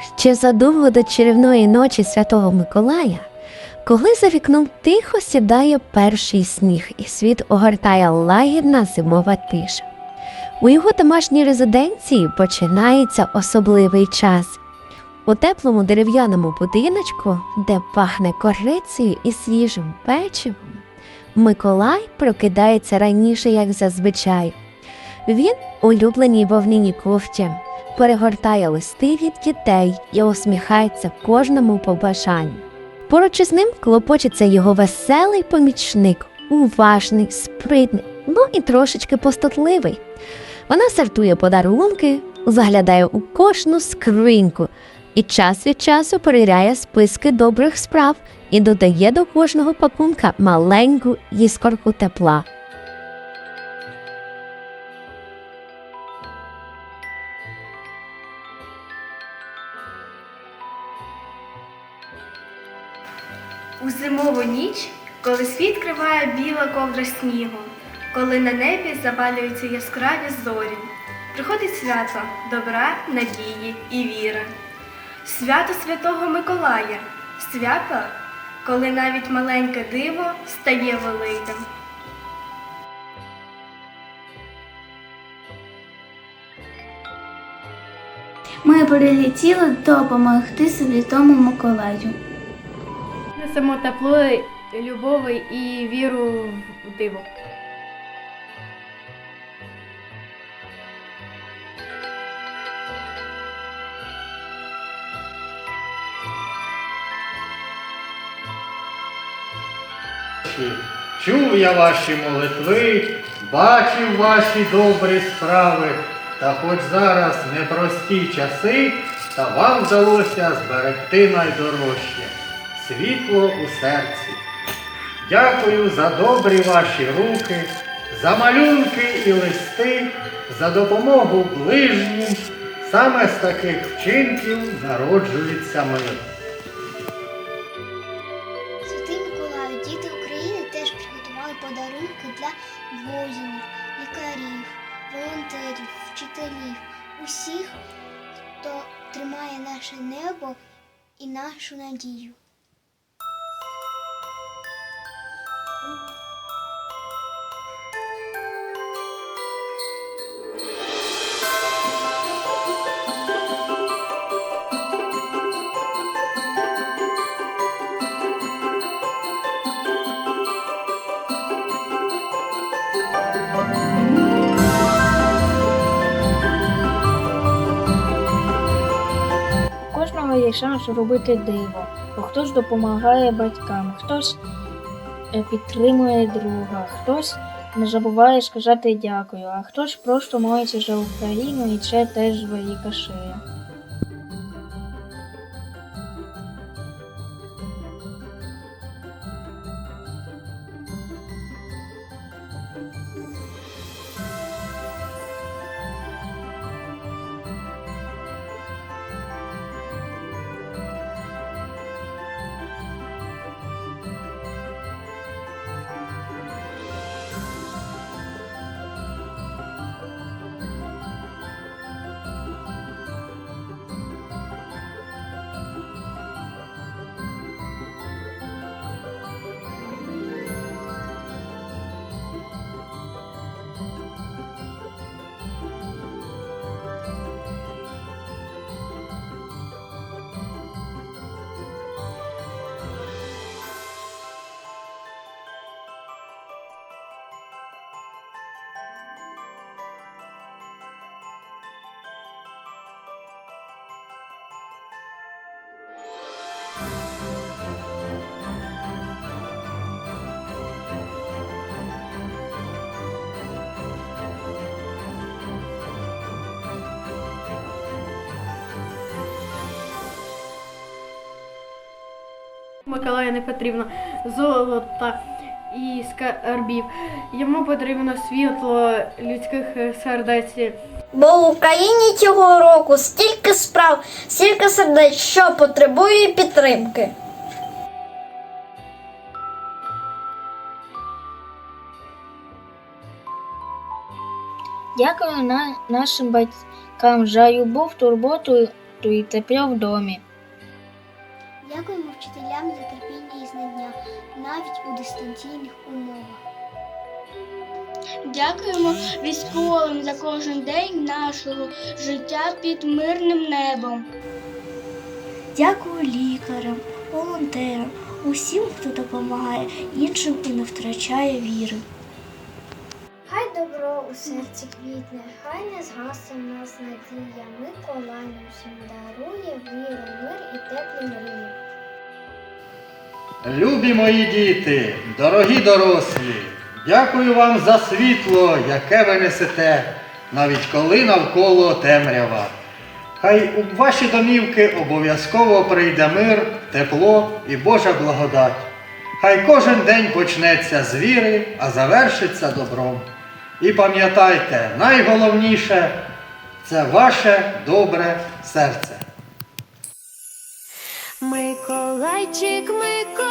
Ще задовго до чарівної ночі Святого Миколая, коли за вікном тихо сідає перший сніг, і світ огортає лагідна зимова тиша. У його домашній резиденції починається особливий час. У теплому дерев'яному будиночку, де пахне корицею і свіжим печивом, Миколай прокидається раніше, як зазвичай. Він, улюбленій вовняній кофті, перегортає листи від дітей і усміхається кожному побажанню. Поруч із ним клопочеться його веселий помічник, уважний, спритний, ну і трошечки постатливий. Вона сортує подарунки, заглядає у кожну скриньку і час від часу перевіряє списки добрих справ і додає до кожного пакунка маленьку іскорку тепла. У зимову ніч, коли світ криває біла ковдра снігу, коли на небі запалюються яскраві зорі, приходить свято добра, надії і віри. Свято Святого Миколая, свято, коли навіть маленьке диво стає великим. Ми прилетіли допомогти Святому Миколаю. Несемо тепло, любов і віру в диво. Чув я ваші молитви, бачив ваші добрі справи, та хоч зараз непрості часи, та вам вдалося зберегти найдорожче світло у серці. Дякую за добрі ваші руки, за малюнки і листи, за допомогу ближнім. Саме з таких вчинків народжується мир. Святий Миколаю, діти України теж приготували подарунки для воїнів, лікарів, волонтерів, вчителів, усіх, хто тримає наше небо і нашу надію. Є шанс робити диво, бо хтось допомагає батькам, хтось е, підтримує друга, хтось не забуває сказати дякую, а хтось просто молиться за Україну і це теж велика шия. Миколаю не потрібно золота і скарбів. Йому потрібно світло людських сердець. Бо в Україні цього року стільки справ, стільки сердець, що потребує підтримки. Дякую на, нашим батькам за любов, турботу турботу і тепло в домі. У дистанційних умовах. Дякуємо військовим за кожен день нашого життя під мирним небом. Дякую лікарям, волонтерам, усім, хто допомагає іншим і не втрачає віри. Хай добро у серці квітне, хай не згасне в нас надія. Миколай нам всім дарує віру, мир і теплі мрії. Любі мої діти, дорогі дорослі, дякую вам за світло, яке ви несете, навіть коли навколо темрява. Хай у ваші домівки обов'язково прийде мир, тепло і Божа благодать. Хай кожен день почнеться з віри, а завершиться добром. І пам'ятайте, найголовніше це ваше добре серце. Миколайчик, Миколайчик.